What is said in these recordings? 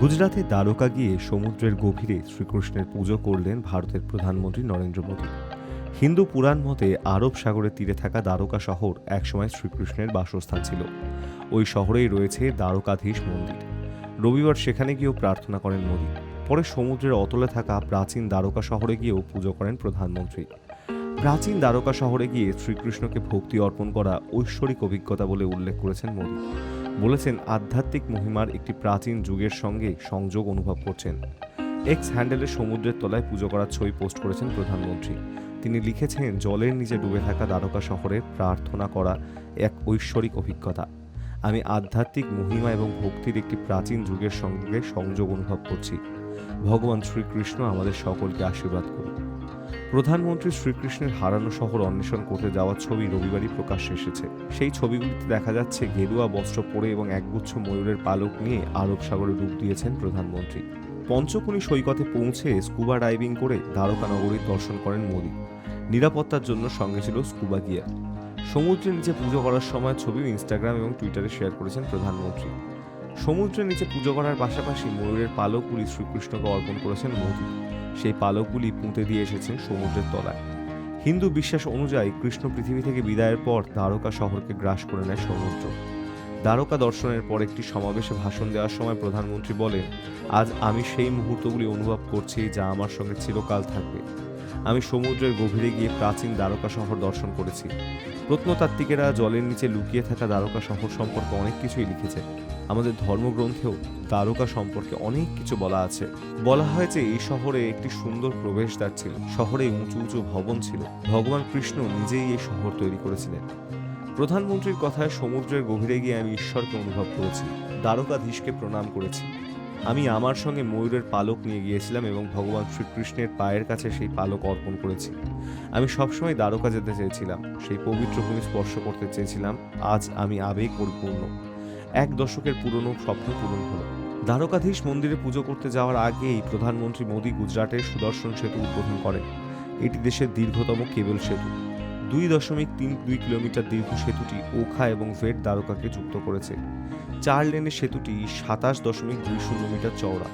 গুজরাতে দ্বারকা গিয়ে সমুদ্রের গভীরে শ্রীকৃষ্ণের পুজো করলেন ভারতের প্রধানমন্ত্রী নরেন্দ্র মোদী। হিন্দু পুরাণ মতে আরব সাগরের তীরে থাকা দ্বারকা শহর একসময় শ্রীকৃষ্ণের বাসস্থান ছিল। ওই শহরেই রয়েছে দ্বারকাধীশ মন্দির। রবিবার সেখানে গিয়েও প্রার্থনা করেন মোদী। পরে সমুদ্রের অতলে থাকা প্রাচীন দ্বারকা শহরে গিয়েও পুজো করেন প্রধানমন্ত্রী। প্রাচীন দ্বারকা শহরে গিয়ে শ্রীকৃষ্ণকে ভক্তি অর্পণ করা ঐশ্বরিক অভিজ্ঞতা বলে উল্লেখ করেছেন মোদী। বলেছেন আধ্যাত্মিক মহিমার একটি প্রাচীন যুগের সঙ্গে সংযোগ অনুভব করছেন। এক্স হ্যান্ডেলে সমুদ্রের তলায় পুজো করার ছবি পোস্ট করেছেন প্রধানমন্ত্রী। তিনি লিখেছেন, জলের নিচে ডুবে থাকা দ্বারকা শহরে প্রার্থনা করা এক ঐশ্বরিক অভিজ্ঞতা। আমি আধ্যাত্মিক মহিমা এবং ভক্তির একটি প্রাচীন যুগের সঙ্গে সংযোগ অনুভব করছি। ভগবান শ্রীকৃষ্ণ আমাদের সকলকে আশীর্বাদ করুন। প্রধানমন্ত্রী শ্রীকৃষ্ণের হারানো শহর অন্বেষণ করতে যাওয়ার ছবি রবিবারই প্রকাশ্যে এসেছে। সেই ছবিগুলিতে দেখা যাচ্ছে গেরুয়া বস্ত্র পরে এবং একগুচ্ছ ময়ূরের পালক নিয়ে আরব সাগরে ডুব দিয়েছেন প্রধানমন্ত্রী। পঞ্চকুনি সৈকতে পৌঁছে স্কুবা ডাইভিং করে দ্বারকা নগরীর দর্শন করেন মোদী। নিরাপত্তার জন্য সঙ্গে ছিল স্কুবা গিয়ার। সমুদ্রের নিচে পুজো করার সময় ছবিও ইনস্টাগ্রাম এবং টুইটারে শেয়ার করেছেন প্রধানমন্ত্রী। সমুদ্রের নিচে পুজো করার পাশাপাশি ময়ূরের পালকগুলি শ্রীকৃষ্ণকে অর্পণ করেছেন মোদী সেই পালকগুলি পুঁতে দিয়ে এসেছেন সমুদ্রের তলায়। হিন্দু বিশ্বাস অনুযায়ী কৃষ্ণ পৃথিবী থেকে বিদায়ের পর দ্বারকা শহরকে গ্রাস করে নেয় সমুদ্র। দ্বারকা দর্শনের পর একটি সমাবেশে ভাষণ দেওয়ার সময় প্রধানমন্ত্রী বলেন, আজ আমি সেই মুহূর্তগুলি অনুভব করছি যা আমার সঙ্গে চিরকাল থাকবে। আমি সমুদ্রের গভীরে গিয়ে প্রাচীন দ্বারকা শহর দর্শন করেছি। প্রত্নতাত্ত্বিকেরা জলের নিচে লুকিয়ে থাকা দ্বারকা শহর সম্পর্কে অনেক কিছুই লিখেছে। আমাদের ধর্মগ্রন্থেও দ্বারকা সম্পর্কে অনেক কিছু বলা আছে। বলা হয়েছে এই শহরে একটি সুন্দর প্রবেশদ্বার ছিল। শহরে উঁচু উঁচু ভবন ছিল। ভগবান কৃষ্ণ নিজেই এই শহর তৈরি করেছিলেন। প্রধানমন্ত্রীর কথায় সমুদ্রের গভীরে গিয়ে আমি ঈশ্বরকে অনুভব করেছি। দ্বারকাধীশকে প্রণাম করেছি। আমি আমার সঙ্গে ময়ূরের পালক নিয়ে গিয়েছিলাম এবং ভগবান শ্রীকৃষ্ণের পায়ের কাছে সেই পালক অর্পণ করেছি। আমি সবসময় দ্বারকা যেতে চেয়েছিলাম, সেই পবিত্র ভূমি স্পর্শ করতে চেয়েছিলাম, আজ আমি আবেগ পরিপূর্ণ। এক দশকের পুরনো স্বপ্ন পূরণ হলো। দ্বারকাধীশ মন্দিরে পুজো করতে যাওয়ার আগেই প্রধানমন্ত্রী মোদী গুজরাটের সুদর্শন সেতু উদ্বোধন করেন। এটি দেশের দীর্ঘতম কেবল সেতু। দুই দশমিক তিন দুই কিলোমিটার দীর্ঘ সেতুটি ওখা এবং ভেট দ্বারকাকে যুক্ত করেছে। চার লেনের সেতুটি সাতাশ দশমিক দুই শূন্য মিটার চওড়া।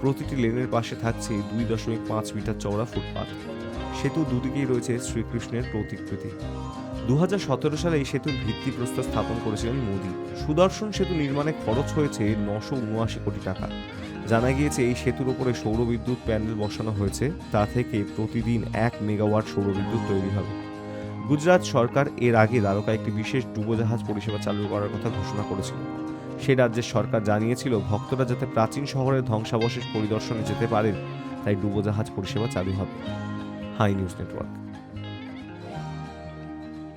প্রতিটি লেনের পাশে থাকছে দুই দশমিক পাঁচ মিটার চওড়া ফুটপাত। সেতু দুদিকেই রয়েছে শ্রীকৃষ্ণের প্রতিকৃতি। দু হাজার সতেরো সালে এই সেতুর ভিত্তিপ্রস্তর স্থাপন করেছিলেন মোদী। সুদর্শন সেতু নির্মাণে খরচ হয়েছে নশো উনআশি কোটি টাকা। জানা গিয়েছে এই সেতুর উপরে সৌরবিদ্যুৎ প্যানেল বসানো হয়েছে। তা থেকে প্রতিদিন এক মেগাওয়াট সৌরবিদ্যুৎ তৈরি হবে। গুজরাট সরকার এর আগে দ্বারকা একটি বিশেষ ডুবোজাহাজ পরিষেবা চালু করার কথা ঘোষণা করেছিল। সে রাজ্যের সরকার জানিয়েছিল, ভক্তরা যাতে প্রাচীন শহরের ধ্বংসাবশেষ পরিদর্শনে যেতে পারেন, তাই ডুবোজাহাজ পরিষেবা চালু হবে। Hi News Network.